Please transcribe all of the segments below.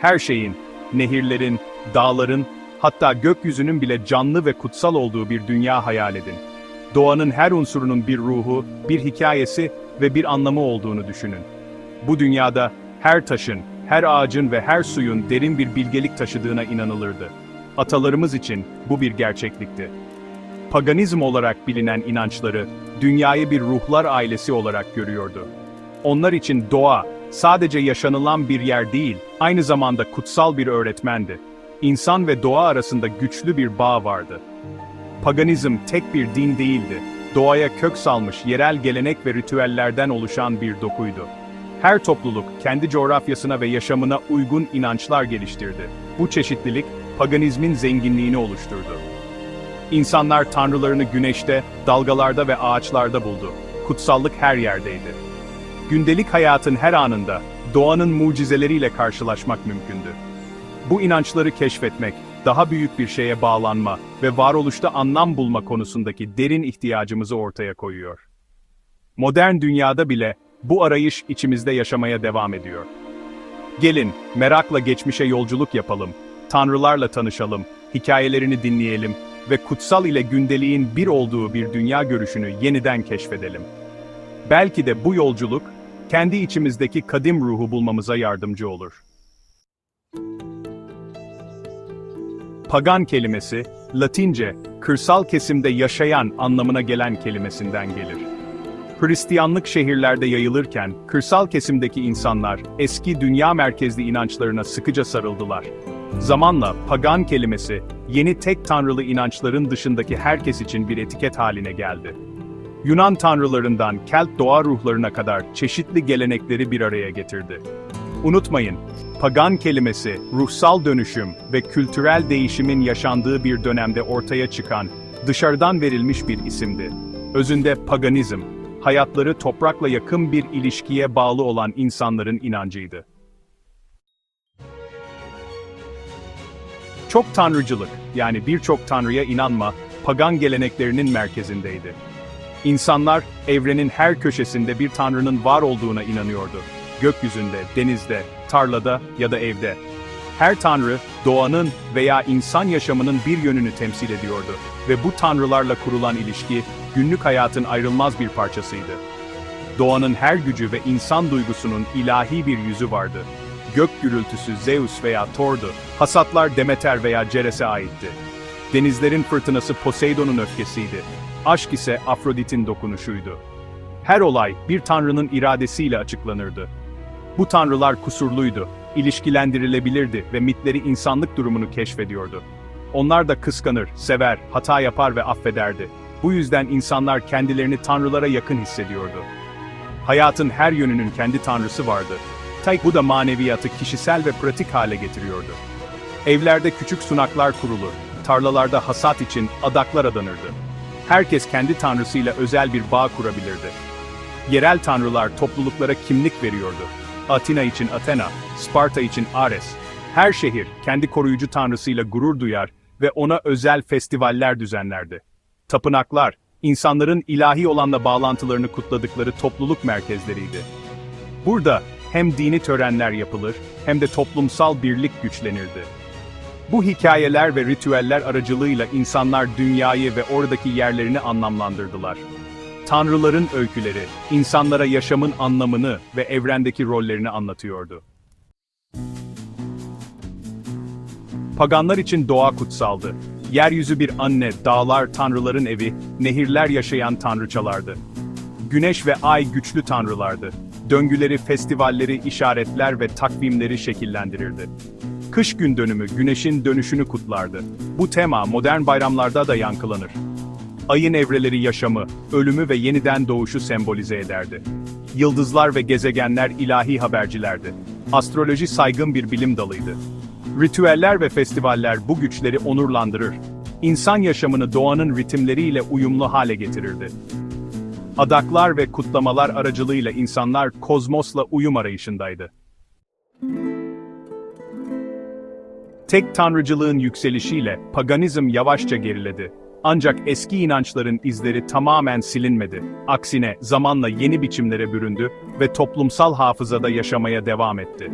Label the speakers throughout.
Speaker 1: Her şeyin, nehirlerin, dağların, hatta gökyüzünün bile canlı ve kutsal olduğu bir dünya hayal edin. Doğanın her unsurunun bir ruhu, bir hikayesi ve bir anlamı olduğunu düşünün. Bu dünyada her taşın, her ağacın ve her suyun derin bir bilgelik taşıdığına inanılırdı. Atalarımız için bu bir gerçeklikti. Paganizm olarak bilinen inançları, dünyayı bir ruhlar ailesi olarak görüyordu. Onlar için doğa, sadece yaşanılan bir yer değil, aynı zamanda kutsal bir öğretmendi. İnsan ve doğa arasında güçlü bir bağ vardı. Paganizm tek bir din değildi, doğaya kök salmış yerel gelenek ve ritüellerden oluşan bir dokuydu. Her topluluk kendi coğrafyasına ve yaşamına uygun inançlar geliştirdi. Bu çeşitlilik, paganizmin zenginliğini oluşturdu. İnsanlar tanrılarını güneşte, dalgalarda ve ağaçlarda buldu. Kutsallık her yerdeydi. Gündelik hayatın her anında, doğanın mucizeleriyle karşılaşmak mümkündü. Bu inançları keşfetmek, daha büyük bir şeye bağlanma ve varoluşta anlam bulma konusundaki derin ihtiyacımızı ortaya koyuyor. Modern dünyada bile bu arayış içimizde yaşamaya devam ediyor. Gelin, merakla geçmişe yolculuk yapalım, tanrılarla tanışalım, hikayelerini dinleyelim ve kutsal ile gündeliğin bir olduğu bir dünya görüşünü yeniden keşfedelim. Belki de bu yolculuk, kendi içimizdeki kadim ruhu bulmamıza yardımcı olur. Pagan kelimesi, Latince, kırsal kesimde yaşayan anlamına gelen kelimesinden gelir. Hristiyanlık şehirlerde yayılırken, kırsal kesimdeki insanlar, eski dünya merkezli inançlarına sıkıca sarıldılar. Zamanla, pagan kelimesi, yeni tek tanrılı inançların dışındaki herkes için bir etiket haline geldi. Yunan tanrılarından Kelt doğa ruhlarına kadar çeşitli gelenekleri bir araya getirdi. Unutmayın, pagan kelimesi, ruhsal dönüşüm ve kültürel değişimin yaşandığı bir dönemde ortaya çıkan, dışarıdan verilmiş bir isimdi. Özünde paganizm, hayatları toprakla yakın bir ilişkiye bağlı olan insanların inancıydı. Çok tanrıcılık, yani birçok tanrıya inanma, pagan geleneklerinin merkezindeydi. İnsanlar, evrenin her köşesinde bir tanrının var olduğuna inanıyordu. Gökyüzünde, denizde, tarlada ya da evde. Her tanrı, doğanın veya insan yaşamının bir yönünü temsil ediyordu ve bu tanrılarla kurulan ilişki, günlük hayatın ayrılmaz bir parçasıydı. Doğanın her gücü ve insan duygusunun ilahi bir yüzü vardı. Gök gürültüsü Zeus veya Thor'du, hasatlar Demeter veya Ceres'e aitti. Denizlerin fırtınası Poseidon'un öfkesiydi. Aşk ise Afrodit'in dokunuşuydu. Her olay bir tanrının iradesiyle açıklanırdı. Bu tanrılar kusurluydu, ilişkilendirilebilirdi ve mitleri insanlık durumunu keşfediyordu. Onlar da kıskanır, sever, hata yapar ve affederdi. Bu yüzden insanlar kendilerini tanrılara yakın hissediyordu. Hayatın her yönünün kendi tanrısı vardı. Tay bu da maneviyatı kişisel ve pratik hale getiriyordu. Evlerde küçük sunaklar kurulur, tarlalarda hasat için adaklar adanırdı. Herkes kendi tanrısıyla özel bir bağ kurabilirdi. Yerel tanrılar topluluklara kimlik veriyordu. Atina için Athena, Sparta için Ares. Her şehir kendi koruyucu tanrısıyla gurur duyar ve ona özel festivaller düzenlerdi. Tapınaklar, insanların ilahi olanla bağlantılarını kutladıkları topluluk merkezleriydi. Burada hem dini törenler yapılır hem de toplumsal birlik güçlenirdi. Bu hikayeler ve ritüeller aracılığıyla insanlar dünyayı ve oradaki yerlerini anlamlandırdılar. Tanrıların öyküleri, insanlara yaşamın anlamını ve evrendeki rollerini anlatıyordu. Paganlar için doğa kutsaldı. Yeryüzü bir anne, dağlar tanrıların evi, nehirler yaşayan tanrıçalardı. Güneş ve ay güçlü tanrılardı. Döngüleri, festivalleri, işaretler ve takvimleri şekillendirirdi. Kış gün dönümü güneşin dönüşünü kutlardı. Bu tema modern bayramlarda da yankılanır. Ayın evreleri yaşamı, ölümü ve yeniden doğuşu sembolize ederdi. Yıldızlar ve gezegenler ilahi habercilerdi. Astroloji saygın bir bilim dalıydı. Ritüeller ve festivaller bu güçleri onurlandırır. İnsan yaşamını doğanın ritimleriyle uyumlu hale getirirdi. Adaklar ve kutlamalar aracılığıyla insanlar kozmosla uyum arayışındaydı. Tek tanrıcılığın yükselişiyle paganizm yavaşça geriledi. Ancak eski inançların izleri tamamen silinmedi. Aksine zamanla yeni biçimlere büründü ve toplumsal hafızada yaşamaya devam etti.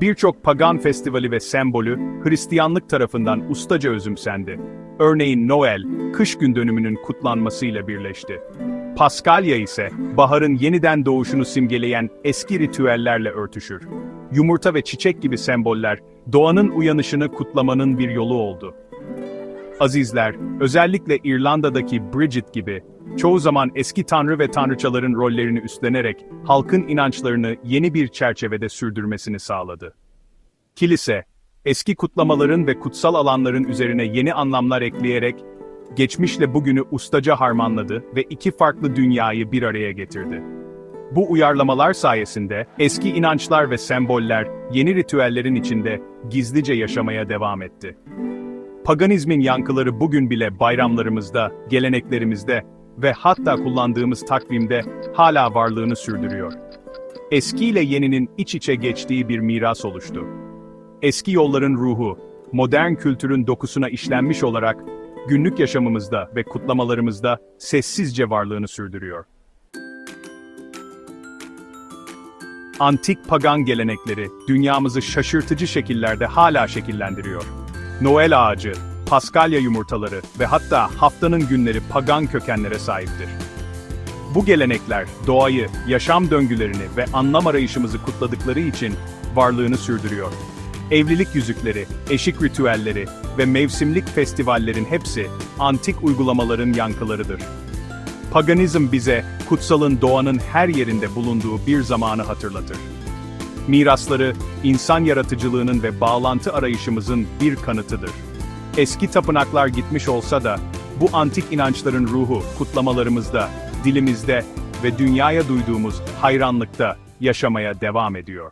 Speaker 1: Birçok pagan festivali ve sembolü Hristiyanlık tarafından ustaca özümsendi. Örneğin Noel, kış gün dönümünün kutlanmasıyla birleşti. Paskalya ise baharın yeniden doğuşunu simgeleyen eski ritüellerle örtüşür. Yumurta ve çiçek gibi semboller doğanın uyanışını kutlamanın bir yolu oldu. Azizler, özellikle İrlanda'daki Bridget gibi, çoğu zaman eski tanrı ve tanrıçaların rollerini üstlenerek halkın inançlarını yeni bir çerçevede sürdürmesini sağladı. Kilise, eski kutlamaların ve kutsal alanların üzerine yeni anlamlar ekleyerek, geçmişle bugünü ustaca harmanladı ve iki farklı dünyayı bir araya getirdi. Bu uyarlamalar sayesinde eski inançlar ve semboller yeni ritüellerin içinde gizlice yaşamaya devam etti. Paganizmin yankıları bugün bile bayramlarımızda, geleneklerimizde ve hatta kullandığımız takvimde hala varlığını sürdürüyor. Eski ile yeninin iç içe geçtiği bir miras oluştu. Eski yolların ruhu, modern kültürün dokusuna işlenmiş olarak günlük yaşamımızda ve kutlamalarımızda sessizce varlığını sürdürüyor. Antik pagan gelenekleri dünyamızı şaşırtıcı şekillerde hala şekillendiriyor. Noel ağacı, Paskalya yumurtaları ve hatta haftanın günleri pagan kökenlere sahiptir. Bu gelenekler doğayı, yaşam döngülerini ve anlam arayışımızı kutladıkları için varlığını sürdürüyor. Evlilik yüzükleri, eşik ritüelleri ve mevsimlik festivallerin hepsi antik uygulamaların yankılarıdır. Paganizm bize kutsalın doğanın her yerinde bulunduğu bir zamanı hatırlatır. Mirasları, insan yaratıcılığının ve bağlantı arayışımızın bir kanıtıdır. Eski tapınaklar gitmiş olsa da, bu antik inançların ruhu kutlamalarımızda, dilimizde ve dünyaya duyduğumuz hayranlıkta yaşamaya devam ediyor.